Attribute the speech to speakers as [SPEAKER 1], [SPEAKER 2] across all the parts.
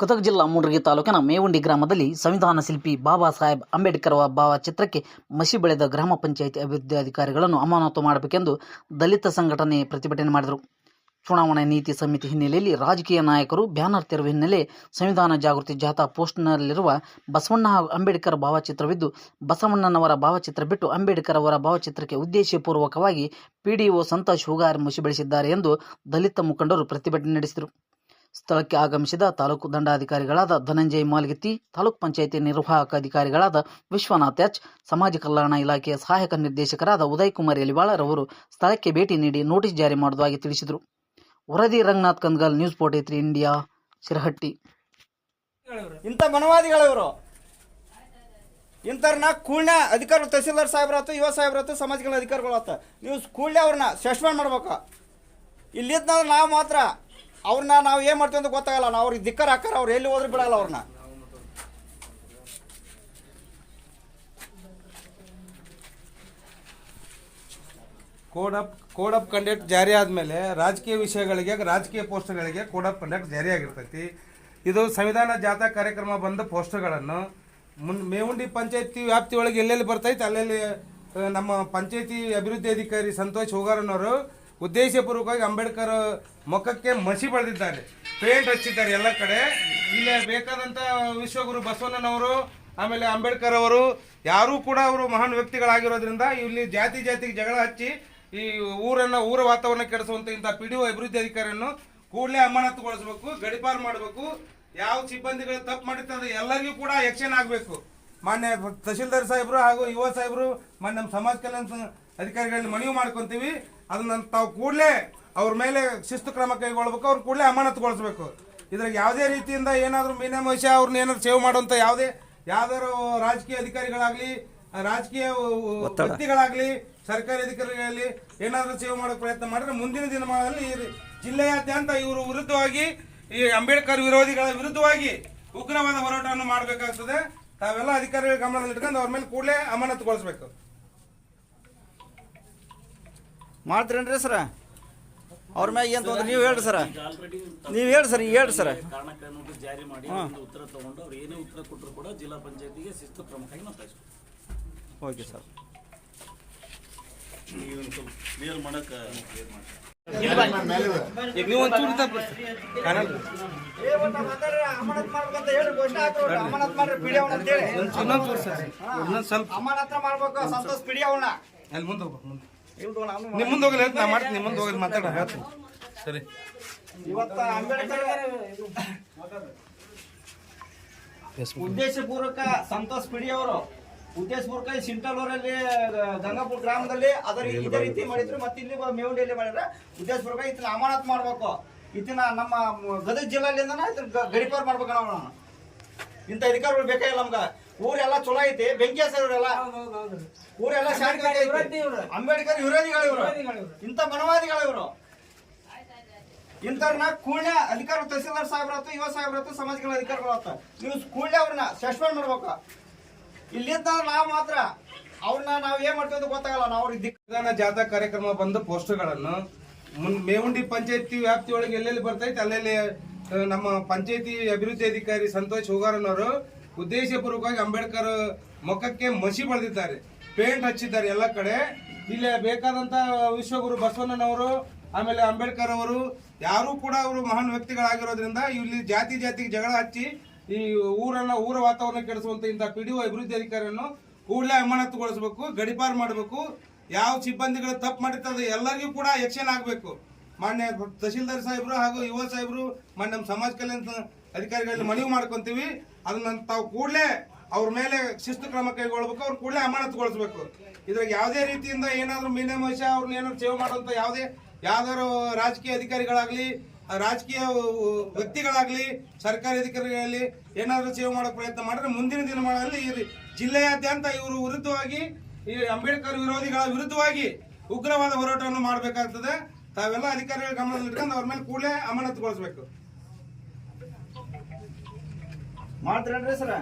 [SPEAKER 1] ಗದಗ ಜಿಲ್ಲಾ ಮೂಡರಗಿ ತಾಲೂಕಿನ ಮೇವುಂಡಿ ಗ್ರಾಮದಲ್ಲಿ ಸಂವಿಧಾನ ಶಿಲ್ಪಿ ಬಾಬಾ ಸಾಹೇಬ್ ಅಂಬೇಡ್ಕರ್ ಭಾವಚಿತ್ರಕ್ಕೆ ಮಸಿ ಬೆಳೆದ ಗ್ರಾಮ ಪಂಚಾಯಿತಿ ಅಭಿವೃದ್ಧಿ ಅಧಿಕಾರಿಗಳನ್ನು ಅಮಾನತು ಮಾಡಬೇಕೆಂದು ದಲಿತ ಸಂಘಟನೆ ಪ್ರತಿಭಟನೆ ಮಾಡಿದರು. ಚುನಾವಣಾ ನೀತಿ ಸಮಿತಿ ಹಿನ್ನೆಲೆಯಲ್ಲಿ ರಾಜಕೀಯ ನಾಯಕರು ಬ್ಯಾನರ್ ತೆರವು ಹಿನ್ನೆಲೆ ಸಂವಿಧಾನ ಜಾಗೃತಿ ಜಾಥಾ ಪೋಸ್ಟ್ನಲ್ಲಿರುವ ಬಸವಣ್ಣ ಹಾಗೂ ಅಂಬೇಡ್ಕರ್ ಭಾವಚಿತ್ರವಿದ್ದು, ಬಸವಣ್ಣನವರ ಭಾವಚಿತ್ರ ಬಿಟ್ಟು ಅಂಬೇಡ್ಕರ್ ಅವರ ಭಾವಚಿತ್ರಕ್ಕೆ ಉದ್ದೇಶಪೂರ್ವಕವಾಗಿ ಪಿಡಿಒ ಸಂತೋಷ್ ಹೂಗಾರ್ ಮುಸಿ ಬೆಳೆಸಿದ್ದಾರೆ ಎಂದು ದಲಿತ ಮುಖಂಡರು ಪ್ರತಿಭಟನೆ ನಡೆಸಿದರು. ಸ್ಥಳಕ್ಕೆ ಆಗಮಿಸಿದ ತಾಲೂಕು ದಂಡಾಧಿಕಾರಿಗಳಾದ ಧನಂಜಯ ಮಾಲ್ಗಿತ್ತಿ, ತಾಲೂಕು ಪಂಚಾಯಿತಿ ನಿರ್ವಾಹಕ ಅಧಿಕಾರಿಗಳಾದ ವಿಶ್ವನಾಥ್ ಎಚ್, ಸಮಾಜ ಕಲ್ಯಾಣ ಇಲಾಖೆಯ ಸಹಾಯಕ ನಿರ್ದೇಶಕರಾದ ಉದಯ್ ಕುಮಾರ್ ಯಲಿವಾಳರ್ ಅವರು ಸ್ಥಳಕ್ಕೆ ಭೇಟಿ ನೀಡಿ ನೋಟಿಸ್ ಜಾರಿ ಮಾಡುವುದಾಗಿ ತಿಳಿಸಿದರು. ವರದಿ Ranganath Kandgal news forty three India Shirahatti.
[SPEAKER 2] ಇಂಥ ಮನವಾದಿಗಳವರು. ಇಂಥವ್ರನ್ನ ಕೂಳ್ನ ಅಧಿಕಾರಿ ತಹಸೀಲ್ದಾರ್ ಸಾಹೇಬ್ರಾತು ಯುವ ಸಾಹೇಬ್ರಾತು ಸಮಾಜ ಕಲ್ಯಾಣ ಅಧಿಕಾರಿಗಳು ಆತ ನೀವು ಕೂಡಲೇ ಅವ್ರನ್ನ ಸಸ್ಪೆಂಡ್ ಮಾಡ್ಬೇಕು. ಇಲ್ಲಿದ್ದ ನಾವು ಮಾತ್ರ ಅವ್ರನ್ನ ನಾವು ಏನು ಮಾಡ್ತೀವಿ ಅಂತ ಗೊತ್ತಾಗಲ್ಲ. ನಾವು ಅವ್ರಿಗೆ ದಿಕ್ಕರ್ ಹಾಕಾರ ಅವ್ರು ಎಲ್ಲಿ ಹೋದ್ರೆ ಬಿಡಲ್ಲ ಅವ್ರನ್ನ.
[SPEAKER 3] Code of code of conduct ಜಾರಿ ಆದಮೇಲೆ ರಾಜಕೀಯ ವಿಷಯಗಳಿಗೆ, ರಾಜಕೀಯ ಪೋಸ್ಟ್ಗಳಿಗೆ ಕೋಡ್ ಆಫ್ ಕಂಡಕ್ಟ್ ಜಾರಿಯಾಗಿರ್ತೈತಿ ಇದು ಸಂವಿಧಾನ ಜಾಥಾ ಕಾರ್ಯಕ್ರಮ ಬಂದ ಪೋಸ್ಟರ್ಗಳನ್ನು ಮುನ್, ಮೇವುಂಡಿ ಪಂಚಾಯತಿ ವ್ಯಾಪ್ತಿಯೊಳಗೆ ಎಲ್ಲೆಲ್ಲಿ ಬರ್ತೈತೆ, ಅಲ್ಲೆಲ್ಲಿ ನಮ್ಮ ಪಂಚಾಯತಿ ಅಭಿವೃದ್ಧಿ ಅಧಿಕಾರಿ ಸಂತೋಷ್ ಹೋಗಾರನವರು ಉದ್ದೇಶಪೂರ್ವಕವಾಗಿ ಅಂಬೇಡ್ಕರ್ ಮುಖಕ್ಕೆ ಮಸಿ ಬಳಿದಿದ್ದಾರೆ. ಪೇಂಟ್ ಹಚ್ಚಿದ್ದಾರೆ ಎಲ್ಲ ಕಡೆ. ಇಲ್ಲಿ ಬೇಕಾದಂಥ ವಿಶ್ವಗುರು ಬಸವಣ್ಣನವರು, ಆಮೇಲೆ ಅಂಬೇಡ್ಕರ್ ಅವರು, ಯಾರೂ ಕೂಡ ಅವರು ಮಹಾನ್ ವ್ಯಕ್ತಿಗಳಾಗಿರೋದ್ರಿಂದ ಇಲ್ಲಿ ಜಾತಿ ಜಾತಿಗೆ ಜಗಳ ಹಚ್ಚಿ ಈ ಊರನ್ನ, ಊರ ವಾತಾವರಣ ಕೆಡಿಸುವಂಥ ಇಂಥ ಪಿ ಡಿ ಅಭಿವೃದ್ಧಿ ಅಧಿಕಾರಿಯನ್ನು ಕೂಡಲೇ ಅಮಾನತುಗೊಳಿಸಬೇಕು, ಗಡಿಪಾರು ಮಾಡಬೇಕು. ಯಾವ ಸಿಬ್ಬಂದಿಗಳು ತಪ್ಪು ಮಾಡಿರ್ತಾರೆ ಎಲ್ಲರಿಗೂ ಕೂಡ ಆಕ್ಷನ್ ಆಗಬೇಕು. ಮಾನ್ಯ ತಹಶೀಲ್ದಾರ್ ಸಾಹೇಬರು ಹಾಗೂ ಯುವ ಸಾಹೇಬರು, ಮಾನ್ಯ ನಮ್ಮ ಸಮಾಜ ಕಲ್ಯಾಣ ಅಧಿಕಾರಿಗಳನ್ನ ಮನವಿ ಮಾಡ್ಕೊಂತೀವಿ. ಅದನ್ನ ತಾವು ಕೂಡಲೇ ಅವ್ರ ಮೇಲೆ ಶಿಸ್ತು ಕ್ರಮ ಕೈಗೊಳ್ಬೇಕು ಅವ್ರು ಕೂಡಲೇ ಅಮಾನತ್ಗೊಳಿಸ್ಬೇಕು. ಇದ್ರಾಗ ಯಾವುದೇ ರೀತಿಯಿಂದ ಏನಾದರೂ ಮೀನಾಮಹಿಷ ಅವ್ರನ್ನ ಏನಾದ್ರು ಸೇವ್ ಮಾಡುವಂಥ ಯಾವುದೇ ಯಾವ್ದಾರು ರಾಜಕೀಯ ಅಧಿಕಾರಿಗಳಾಗ್ಲಿ ರಾಜಕೀಯ ವ್ಯಕ್ತಿಗಳಾಗ್ಲಿ ಸರ್ಕಾರಿ ಅಧಿಕಾರಿಗಳಲ್ಲಿ ಏನಾದರೂ ಸೇವ್ ಮಾಡೋ ಪ್ರಯತ್ನ ಮಾಡಿದ್ರೆ ಮುಂದಿನ ದಿನಮಾನದಲ್ಲಿ ಜಿಲ್ಲೆಯಾದ್ಯಂತ ಇವರು ವಿರುದ್ಧವಾಗಿ ಈ ಅಂಬೇಡ್ಕರ್ ವಿರೋಧಿಗಳ ವಿರುದ್ಧವಾಗಿ ಉಗ್ರವಾದ ಹೋರಾಟವನ್ನು ಮಾಡಬೇಕಾಗ್ತದೆ. ತಾವೆಲ್ಲ ಅಧಿಕಾರಿಗಳ ಗಮನದಲ್ಲಿ ಇಟ್ಕೊಂಡು ಅವ್ರ ಮೇಲೆ ಕೂಡಲೇ ಅಮಾನತುಗೊಳಿಸಬೇಕು.
[SPEAKER 2] ಮಾಡ್ತೀರೇನ್ರಿ ಸರ? ಅವ್ರ ಮ್ಯಾಗ ಏನು ತೊಂದ್ರೆ? ನೀವು ಹೇಳ್ರಿ ಸರ. ನೀವು ಹೇಳಿ ಸರ್ ಹೇಳ್ರಿ ಸರ್.
[SPEAKER 4] ಕಾರಣಕ್ಕೆ ಜಾರಿ ಮಾಡಿ ಒಂದು ಉತ್ತರ ತಗೊಂಡು ಅವ್ರು ಏನೇ ಉತ್ತರ ಕೊಟ್ಟರು ಕೂಡ ಜಿಲ್ಲಾ ಪಂಚಾಯತಿಗೆ ಶಿಸ್ತು ಕ್ರಮಕ್ಕಾಗಿ ನಾವು
[SPEAKER 2] ಓಕೆ ಸರ್.
[SPEAKER 4] ಕ್ಲಿಯರ್ ಮಾಡಕ್ಕೆ ಕ್ಲಿಯರ್ ಮಾಡಿ
[SPEAKER 2] ಅಮಾನತ್ ಹೇಳಿ ಮಾಡ್ಬೇಕು ಸಂತೋಷ್ ಪಿಡಿ ಅವನ.
[SPEAKER 3] ಅಲ್ಲಿ ಮುಂದೆ ಹೋಗ್ಬೇಕು ಮುಂದೆ. ನಿಮ್ಮ ಮುಂದೆ ಹೋಗಲಿ ನಾ ಮಾಡ್ತೀನಿ ನಿಮ್ಮ ಮುಂದೆ ಹೋಗಲಿ ಮಾತಾಡ ಹೇಳ್ತೀನಿ. ಸರಿ.
[SPEAKER 2] ಇವತ್ತ ಅಂಬೇಡ್ಕರ್ ಉದ್ದೇಶಪೂರ್ವಕ ಸಂತೋಷ್ ಪಿಡಿ ಅವರು ಉದ್ದೇಶಪೂರ್ವಕ ಈ ಸಿಂಟಲ್ ಊರಲ್ಲಿ ಗಂಗಾಪುರ ಗ್ರಾಮದಲ್ಲಿ ಅದರ ಇದೇ ರೀತಿ ಮಾಡಿದ್ರು ಮತ್ತೆ ಇಲ್ಲಿ ಮೇವುಂಡಿಯಲ್ಲಿ ಮಾಡಿದ್ರೆ ಉದ್ದೇಶಪೂರ್ವಕ ಇದನ್ನ ಅಮಾನತ್ ಮಾಡ್ಬೇಕು. ಇದನ್ನ ನಮ್ಮ ಗದಗ ಜಿಲ್ಲೆಯಿಂದನ ಇದನ್ನ ಗಡಿಪಾರ್ ಮಾಡ್ಬೇಕು ನಾವು. ಇಂಥ ಅಧಿಕಾರಿಗಳು ಬೇಕಾಗಿಲ್ಲ ನಮ್ಗ. ಊರೆಲ್ಲ ಚಲೋ ಐತಿ ಬೆಂಕಿ ಹೆಸರುವರೆಲ್ಲ ಊರೆಲ್ಲ ಶಾಂತಿ ಅಂಬೇಡ್ಕರ್ ವಿರೋಧಿಗಳು ಇವರು. ಇಂಥ ಮನವಾದಿಗಳು ಇವರು. ಇಂಥವ್ರನ್ನ ಕೂಡ ಅಧಿಕಾರ ತಹಸೀಲ್ದಾರ್ ಸಾಹೇಬ್ರಾತು ಯುವ ಸಾಹೇಬ್ರಾತು ಸಮಾಜ ಸಮಾಜಗಳ ಅಧಿಕಾರಿಗಳು ಆತ ನೀವು ಕೂಡಲೇ ಅವ್ರನ್ನ ಸಸ್ಪೆಂಡ್ ಮಾಡ್ಬೇಕು. ಇಲ್ಲಿಂದ ನಾವು ಮಾತ್ರ ಅವ್ರನ್ನ ನಾವು ಏನ್ ಮಾಡ್ತೀವಿ ಅಂತ ಗೊತ್ತಾಗಲ್ಲ. ನಾವು ಅವ್ರಿಗೆ
[SPEAKER 3] ಜಾಥಾ ಕಾರ್ಯಕ್ರಮ ಬಂದ ಪೋಸ್ಟರ್ಗಳನ್ನು ಮುನ್ ಮೇವುಂಡಿ ಪಂಚಾಯತಿ ವ್ಯಾಪ್ತಿಯೊಳಗೆ ಎಲ್ಲೆಲ್ಲಿ ಬರ್ತೈತೆ ಅಲ್ಲೆಲ್ಲಿ ನಮ್ಮ ಪಂಚಾಯತಿ ಅಭಿವೃದ್ಧಿ ಅಧಿಕಾರಿ ಸಂತೋಷ್ ಹೋಗಾರನವರು ಉದ್ದೇಶಪೂರ್ವಕವಾಗಿ ಅಂಬೇಡ್ಕರ್ ಮುಖಕ್ಕೆ ಮಸಿ ಬಳಿದಿದ್ದಾರೆ, ಪೇಂಟ್ ಹಚ್ಚಿದ್ದಾರೆ ಎಲ್ಲ ಕಡೆ. ಇಲ್ಲಿ ಬೇಕಾದಂತ ವಿಶ್ವಗುರು ಬಸವಣ್ಣನವರು, ಆಮೇಲೆ ಅಂಬೇಡ್ಕರ್ ಅವರು, ಯಾರು ಕೂಡ ಅವರು ಮಹಾನ್ ವ್ಯಕ್ತಿಗಳಾಗಿರೋದ್ರಿಂದ ಇಲ್ಲಿ ಜಾತಿ ಜಾತಿಗೆ ಜಗಳ ಹಚ್ಚಿ ಈ ಊರನ್ನ ಊರ ವಾತಾವರಣ ಕೆಡಿಸುವಂತ ಇಂಥ ಪಿ ಡಿ ಅಭಿವೃದ್ಧಿ ಅಧಿಕಾರಿಯನ್ನು ಕೂಡಲೇ ಅಮಾನತುಗೊಳಿಸಬೇಕು, ಗಡಿಪಾರು ಮಾಡಬೇಕು. ಯಾವ ಸಿಬ್ಬಂದಿಗಳು ತಪ್ಪು ಮಾಡಿರ್ತದೆ ಎಲ್ಲರಿಗೂ ಕೂಡ ಎಕ್ಷನ್ ಆಗಬೇಕು. ಮಾನ್ಯ ತಹಶೀಲ್ದಾರ್ ಸಾಹೇಬರು ಹಾಗೂ ಯುವ ಸಾಹೇಬರು, ಮಾನ್ಯ ನಮ್ಮ ಸಮಾಜ ಕಲ್ಯಾಣ ಅಧಿಕಾರಿಗಳಲ್ಲಿ ಮನವಿ ಮಾಡ್ಕೊಂತೀವಿ. ಅದನ್ನ ತಾವು ಕೂಡಲೇ ಅವ್ರ ಮೇಲೆ ಶಿಸ್ತು ಕ್ರಮ ಕೈಗೊಳ್ಬೇಕು, ಅವ್ರು ಕೂಡಲೇ ಅಮಾನತುಗೊಳಿಸ್ಬೇಕು. ಇದ್ರಾಗ ಯಾವುದೇ ರೀತಿಯಿಂದ ಏನಾದರೂ ಮೀನಾಮಹಿಷ ಅವ್ರನ್ನ ಏನಾದ್ರು ಸೇವೆ ಮಾಡುವಂಥ ಯಾವುದೇ ಯಾವ್ದಾರು ರಾಜಕೀಯ ಅಧಿಕಾರಿಗಳಾಗ್ಲಿ, ರಾಜಕೀಯ ವ್ಯಕ್ತಿಗಳಾಗ್ಲಿ, ಸರ್ಕಾರಿ ಅಧಿಕಾರಿಗಳಲ್ಲಿ ಏನಾದರೂ ಸೇವೆ ಮಾಡೋ ಪ್ರಯತ್ನ ಮಾಡಿದ್ರೆ ಮುಂದಿನ ದಿನಮಾನದಲ್ಲಿ ಈ ಜಿಲ್ಲೆಯಾದ್ಯಂತ ಇವರು ವಿರುದ್ಧವಾಗಿ, ಈ ಅಂಬೇಡ್ಕರ್ ವಿರೋಧಿಗಳ ವಿರುದ್ಧವಾಗಿ ಉಗ್ರವಾದ ಹೋರಾಟವನ್ನು ಮಾಡಬೇಕಾಗ್ತದೆ. ತಾವೆಲ್ಲ ಅಧಿಕಾರಿಗಳ ಗಮನದಲ್ಲಿ ಇಟ್ಕೊಂಡು ಅವ್ರ ಮೇಲೆ ಕೂಡಲೇ ಅಮಾನತುಗೊಳಿಸಬೇಕು.
[SPEAKER 2] ಮಾಡ್ತೀರೇನ್ರಿ ಸರ?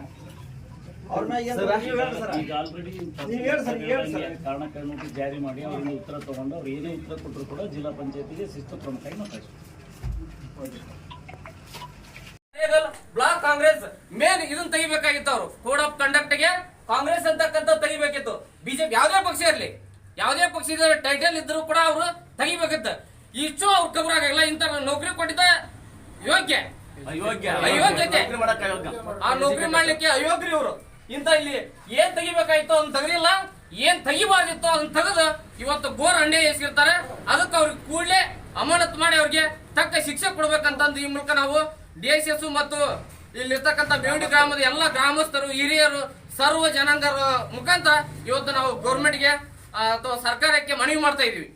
[SPEAKER 4] ಜಾರಿ ಮಾಡಿ ಅವ್ರಿಗೆ ಉತ್ತರ ತಗೊಂಡು ಅವ್ರು ಏನೇ ಉತ್ತರ ಕೊಟ್ಟರು ಕೂಡ ಜಿಲ್ಲಾ ಪಂಚಾಯತಿಗೆ ಶಿಸ್ತು ಕ್ರಮ ಕೈಗೊಳ್ತಾರೆ
[SPEAKER 5] ಬ್ಲಾಕ್ ಕಾಂಗ್ರೆಸ್ ಮೇನ್ ಇದನ್ನ ತೆಗಿಬೇಕಾಗಿತ್ತು ಅವರು. ಕೋಡ್ ಆಫ್ ಕಂಡಕ್ಟ್ಗೆ ಕಾಂಗ್ರೆಸ್ ಅಂತಕ್ಕಂಥ ತೆಗಿಬೇಕಿತ್ತು. ಬಿಜೆಪಿ ಯಾವುದೇ ಪಕ್ಷ ಇರಲಿ ಯಾವುದೇ ಪಕ್ಷದ ಟೈಟಲ್ ಇದ್ರು ಕೂಡ ಅವರು ತೆಗಿಬೇಕಿತ್ತು. ಇಷ್ಟು ಅವ್ರ ಕಬರಾಗಿಲ್ಲ ಇಂತ ನೌಕರಿ ಕೊಟ್ಟಿದ್ದ ಯೋಗ್ಯ.
[SPEAKER 4] ಅಯೋಗ್ಯ.
[SPEAKER 5] ಅಯೋಗ್ಯತೆ.
[SPEAKER 4] ಅಯೋಗ್ಯ.
[SPEAKER 5] ಆ ನೌಕರಿ ಮಾಡ್ಲಿಕ್ಕೆ ಅಯೋಗ್ರಿ ಇವರು. ಇಂತ ಇಲ್ಲಿ ಏನ್ ತೆಗಿಬೇಕಾಯ್ತು ಅದನ್ನ ತೆಗದಿಲ್ಲ. ಏನ್ ತೆಗಿಬಾರ್ದಿತ್ತು ಅದನ್ನ ತೆಗೆದು ಇವತ್ತು ಗೋರ್ ಅಂಡೆ ಎಸ್ಕಿರ್ತಾರೆ ಅದಕ್ಕೆ ಅವ್ರಿಗೆ ಕೂಡಲೇ ಅಮಾನತ್ ಮಾಡಿ ಅವ್ರಿಗೆ ತಕ್ಕ ಶಿಕ್ಷೆ ಕೊಡ್ಬೇಕಂತಂದು ಈ ಮೂಲಕ ನಾವು ಡಿ ಎಸ್ ಎಸ್ ಮತ್ತು ಇಲ್ಲಿರ್ತಕ್ಕಂಥ ಬೇವಡಿ ಗ್ರಾಮದ ಎಲ್ಲ ಗ್ರಾಮಸ್ಥರು ಹಿರಿಯರು ಸರ್ವ ಜನಾಂಗರ ಮುಖಾಂತರ ಇವತ್ತು ನಾವು ಗೌರ್ಮೆಂಟ್ಗೆ ಅಥವಾ ಸರ್ಕಾರಕ್ಕೆ ಮನವಿ ಮಾಡ್ತಾ ಇದೀವಿ